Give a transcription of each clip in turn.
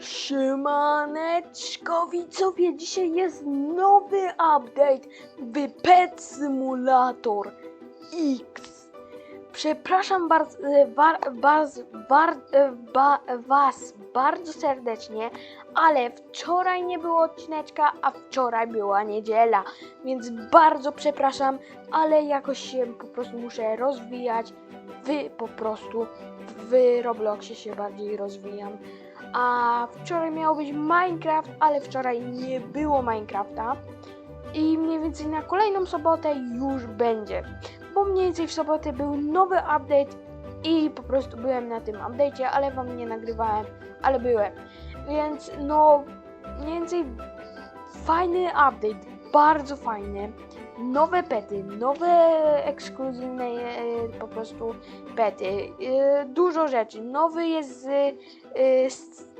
Siemaneczko widzowie, dzisiaj jest nowy update w Simulator X. Przepraszam bardzo, bar, bardzo, bar, e, ba, was bardzo serdecznie, ale wczoraj nie było odcineczka, a wczoraj była niedziela, więc bardzo przepraszam, ale jakoś się po prostu muszę rozwijać. Wy po prostu w Robloxie się bardziej rozwijam. A wczoraj miał być Minecraft, ale wczoraj nie było Minecrafta. I mniej więcej na kolejną sobotę już będzie. Bo mniej więcej w sobotę był nowy update i po prostu byłem na tym update'cie, ale wam nie nagrywałem, ale byłem. Więc no, mniej więcej fajny update, bardzo fajny. Nowe pety, nowe ekskluzywne e, po prostu pety, e, dużo rzeczy. Nowy jest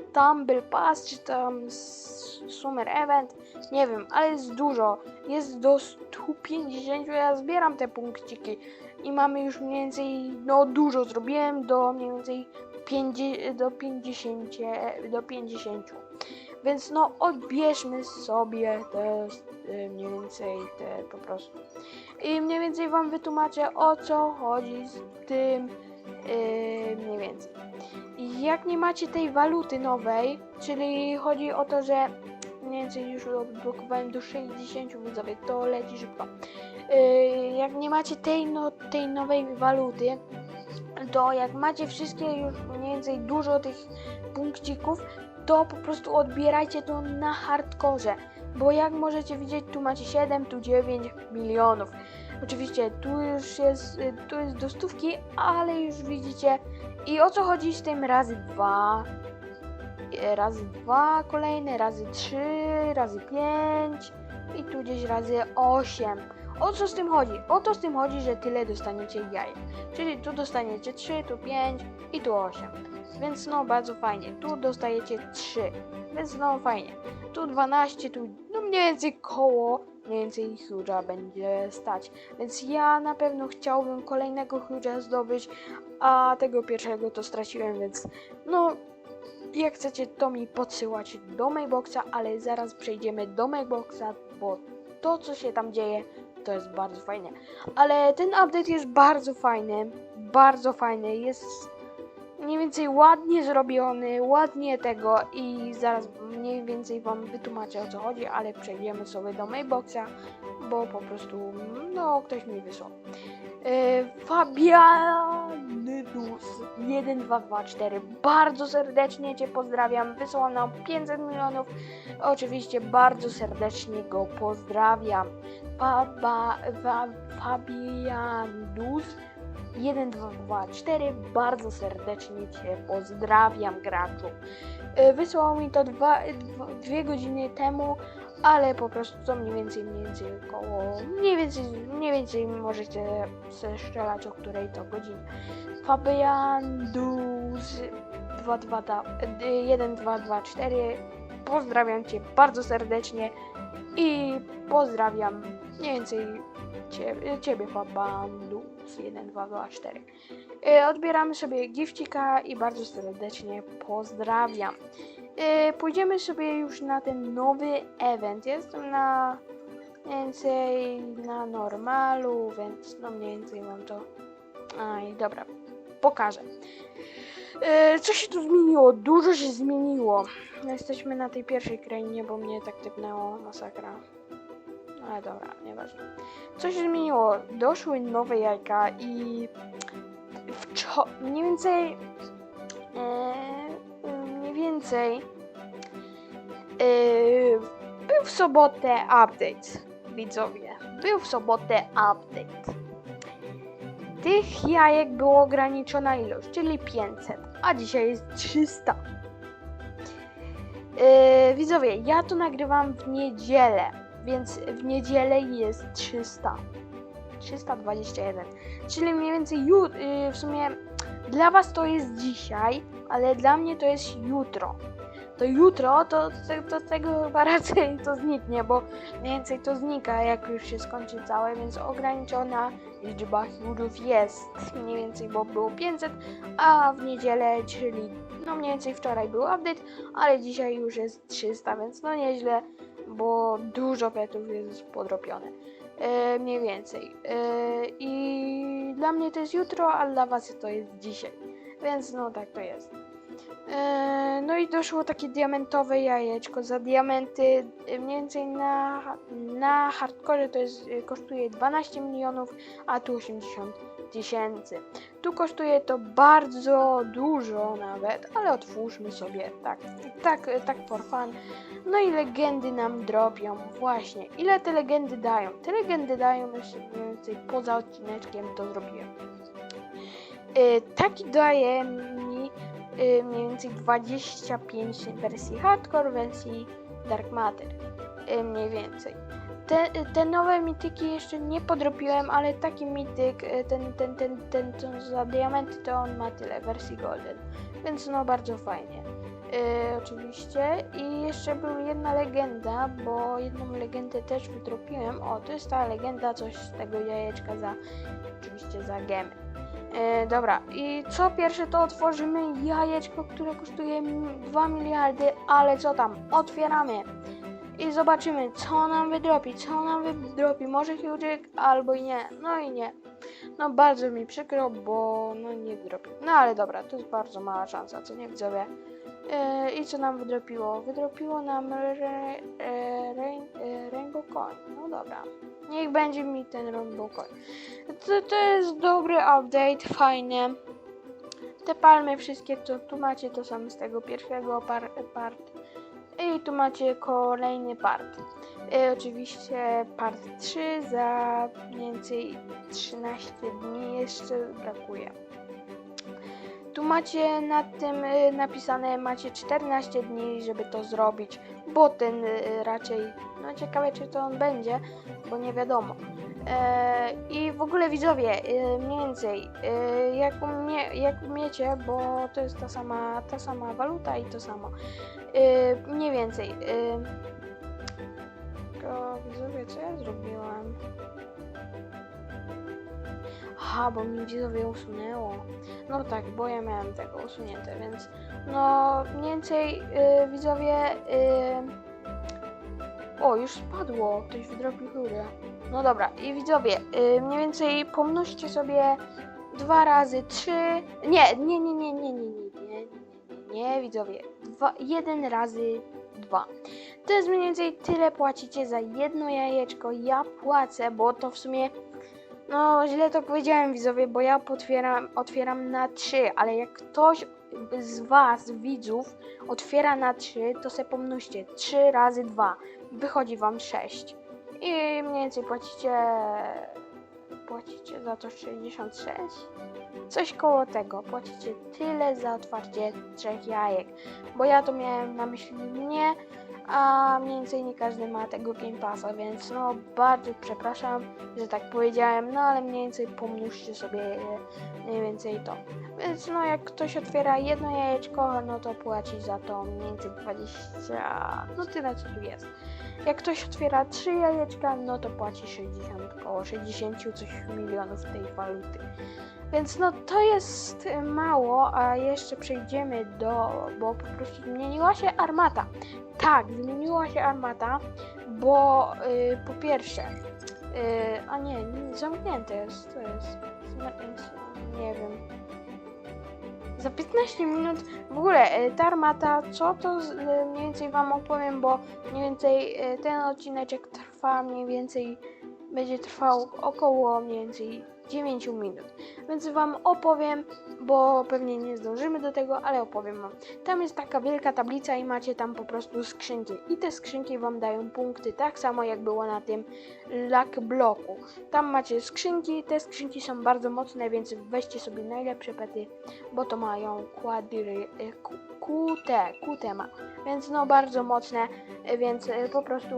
Stumble Pass, czy tam Summer Event, nie wiem, ale jest dużo. Jest do 150, ja zbieram te punkciki i mamy już mniej więcej, no dużo zrobiłem, do mniej więcej 50, do 50, do 50. Więc no odbierzmy sobie te mniej więcej te po prostu. I mniej więcej wam wytłumaczę o co chodzi z tym yy, mniej więcej. Jak nie macie tej waluty nowej, czyli chodzi o to, że mniej więcej już odblokowałem do 60 widzowie, to leci szybko. Yy, jak nie macie tej, no, tej nowej waluty, to jak macie wszystkie już mniej więcej dużo tych punkcików, to po prostu odbierajcie to na hardkorze. Bo jak możecie widzieć, tu macie 7, tu 9 milionów. Oczywiście tu już jest, y, tu jest do stówki, ale już widzicie. I o co chodzi z tym razy 2? Razy 2 kolejne, razy 3, razy 5 i tu gdzieś razy 8. O co z tym chodzi? O to z tym chodzi, że tyle dostaniecie jajek. Czyli tu dostaniecie 3, tu 5 i tu 8. Więc no bardzo fajnie. Tu dostajecie 3. Więc no fajnie. Tu 12, tu no mniej więcej koło mniej więcej huge'a będzie stać. Więc ja na pewno chciałbym kolejnego huge'a zdobyć, a tego pierwszego to straciłem, więc no jak chcecie to mi podsyłać do Mailboxa, ale zaraz przejdziemy do Mailboxa, bo to co się tam dzieje to jest bardzo fajne. Ale ten update jest bardzo fajny, bardzo fajny, jest mniej więcej ładnie zrobiony, ładnie tego i zaraz mniej więcej wam wytłumaczę o co chodzi, ale przejdziemy sobie do Mailboxa, bo po prostu, no, ktoś mi wysłał. E, Fabianydus 1224 bardzo serdecznie Cię pozdrawiam, wysłał nam 500 milionów, oczywiście bardzo serdecznie go pozdrawiam. Faba, fa, Fabianus 1224 bardzo serdecznie Cię pozdrawiam graczu. E, Wysłał mi to dwa, dwa, dwie godziny temu, ale po prostu to mniej więcej, mniej więcej około, mniej więcej, mniej więcej możecie strzelać o której to godzinie. Fabiandus 1224 pozdrawiam Cię bardzo serdecznie i pozdrawiam mniej więcej Ciebie, ciebie Fabandus 1224. E, Odbieramy sobie gifcika i bardzo serdecznie pozdrawiam. E, Pójdziemy sobie już na ten nowy event. Jestem na więcej na normalu, więc no mniej więcej mam to. Aj, dobra, pokażę. E, Co się tu zmieniło? Dużo się zmieniło. Jesteśmy na tej pierwszej krainie, bo mnie tak typnęło masakra. Ale dobra, nieważne. Co się zmieniło? Doszły nowe jajka i wczo- mniej więcej e, mniej więcej e, był w sobotę update, widzowie. Był w sobotę update. Tych jajek było ograniczona ilość, czyli 500, a dzisiaj jest 300. E, widzowie, ja to nagrywam w niedzielę, więc w niedzielę jest 300. 321. Czyli mniej więcej ju, y, w sumie dla was to jest dzisiaj, ale dla mnie to jest jutro. to jutro to, to, to tego chyba raczej to zniknie, bo mniej więcej to znika, jak już się skończy całe, więc ograniczona liczba hudów jest mniej więcej, bo było 500, a w niedzielę, czyli no mniej więcej wczoraj był update, ale dzisiaj już jest 300, więc no nieźle, bo dużo petów jest podrobione. E, mniej więcej. E, I dla mnie to jest jutro, a dla was to jest dzisiaj. Więc no tak to jest. E, no i doszło takie diamentowe jajeczko. Za diamenty e, mniej więcej na, na hardcore to jest, e, kosztuje 12 milionów, a tu 80 tysięcy. Tu kosztuje to bardzo dużo nawet, ale otwórzmy sobie tak, tak, tak for fun. No i legendy nam drobią, właśnie. Ile te legendy dają? Te legendy dają jeszcze mniej więcej poza odcineczkiem to zrobiłem. E, taki daje mi e, mniej więcej 25 wersji hardcore, wersji dark matter. E, mniej więcej. Te, te nowe mityki jeszcze nie podrobiłem, ale taki mityk, e, ten, ten, ten, ten, ten za diamenty, to on ma tyle wersji golden. Więc no bardzo fajnie. Oczywiście. I jeszcze była jedna legenda, bo jedną legendę też wydropiłem. O, to jest ta legenda, coś z tego jajeczka za, oczywiście za gemy. Dobra, i co pierwsze to otworzymy jajeczko, które kosztuje m- 2 miliardy, ale co tam? Otwieramy i zobaczymy, co nam wydropi, co nam wydropi. Może Hughik albo nie. No i nie. No bardzo mi przykro, bo no nie wydropi. No ale dobra, to jest bardzo mała szansa, co nie widzowie. E, I co nam wydropiło? Wydropiło nam re, e, rain, e, Rainbow Coin. No dobra. Niech będzie mi ten Rainbow Coin. To, to jest dobry update, fajnie. Te palmy wszystkie, co tu macie, to są z tego pierwszego par, part. I tu macie kolejny part. E, oczywiście part 3 za mniej więcej 13 dni jeszcze brakuje. Tu macie nad tym y, napisane, macie 14 dni, żeby to zrobić, bo ten y, raczej, no ciekawe czy to on będzie, bo nie wiadomo. E, I w ogóle widzowie, y, mniej więcej, y, jak, umie, jak umiecie, bo to jest ta sama, ta sama waluta i to samo. Y, mniej więcej. Tylko widzowie, co ja zrobiłam? Aha, bo mi widzowie usunęło. No tak, bo ja miałem tego usunięte, więc no mniej więcej widzowie. O, już spadło, ktoś wydrobił górę. No dobra, i widzowie, y, mniej więcej pomnóżcie sobie dwa razy trzy. Nie, nie, nie, nie, nie, nie, nie, nie, nie, widzowie. Dwa, jeden razy dwa. To jest mniej więcej tyle płacicie za jedno jajeczko. Ja płacę, bo to w sumie. No, źle to powiedziałem widzowie, bo ja otwieram na 3, ale jak ktoś z Was, widzów, otwiera na 3, to se pomnóżcie 3 razy 2. Wychodzi Wam 6. I mniej więcej płacicie. Płacicie za to 66? Coś koło tego. Płacicie tyle za otwarcie trzech jajek. Bo ja to miałem na myśli mnie, a mniej więcej nie każdy ma tego Game Passa, więc no bardzo przepraszam, że tak powiedziałem, no ale mniej więcej pomnóżcie sobie e, mniej więcej to. Więc no jak ktoś otwiera jedno jajeczko, no to płaci za to mniej więcej 20, no tyle co tu jest. Jak ktoś otwiera trzy jajeczka, no to płaci 60, około 60 coś milionów tej waluty. Więc no to jest mało, a jeszcze przejdziemy do, bo po prostu zmieniła się armata. Tak, zmieniła się armata, bo y, po pierwsze, y, a nie, zamknięte jest, to jest, nie wiem. Za 15 minut, w ogóle y, ta armata, co to z- y, mniej więcej wam opowiem, bo mniej więcej y, ten odcineczek trwa mniej więcej, będzie trwał około mniej więcej 9 minut. Więc wam opowiem, bo pewnie nie zdążymy do tego, ale opowiem wam. Tam jest taka wielka tablica i macie tam po prostu skrzynki. I te skrzynki wam dają punkty, tak samo jak było na tym luck bloku. Tam macie skrzynki, te skrzynki są bardzo mocne, więc weźcie sobie najlepsze pety, bo to mają quadry, e, QT, QT ma. Więc no bardzo mocne, e, więc e, po prostu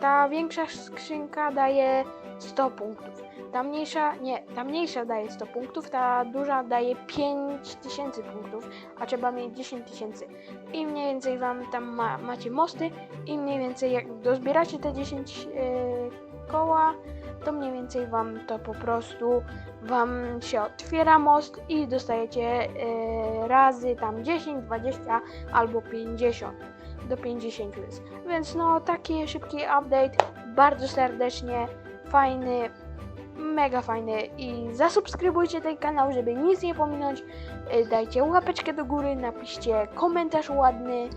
ta większa skrzynka daje 100 punktów. Ta mniejsza, nie, ta mniejsza daje 100 punktów, ta duża daje 5000 punktów, a trzeba mieć 10 tysięcy. I mniej więcej wam tam ma, macie mosty i mniej więcej jak dozbieracie te 10 e, koła, to mniej więcej wam to po prostu wam się otwiera most i dostajecie e, razy tam 10, 20 albo 50 do 50 jest. Więc no taki szybki update, bardzo serdecznie, fajny, mega fajny i zasubskrybujcie ten kanał, żeby nic nie pominąć. E, Dajcie łapeczkę do góry, napiszcie komentarz ładny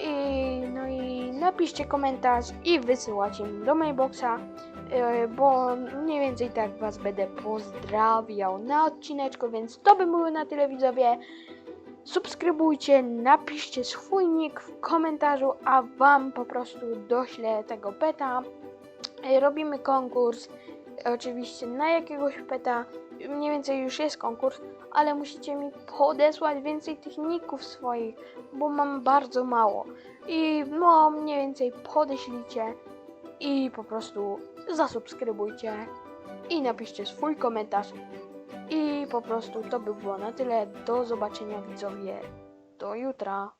i no i napiszcie komentarz i wysyłacie mi do mailboxa, e, bo mniej więcej tak was będę pozdrawiał na odcineczku, więc to by było na tyle widzowie. Subskrybujcie, napiszcie swój nick w komentarzu, a wam po prostu doślę tego peta. E, Robimy konkurs, oczywiście na jakiegoś peta. Mniej więcej już jest konkurs, ale musicie mi podesłać więcej tych ników swoich, bo mam bardzo mało. I no, mniej więcej podeślijcie i po prostu zasubskrybujcie i napiszcie swój komentarz. I po prostu to by było na tyle. Do zobaczenia widzowie. Do jutra.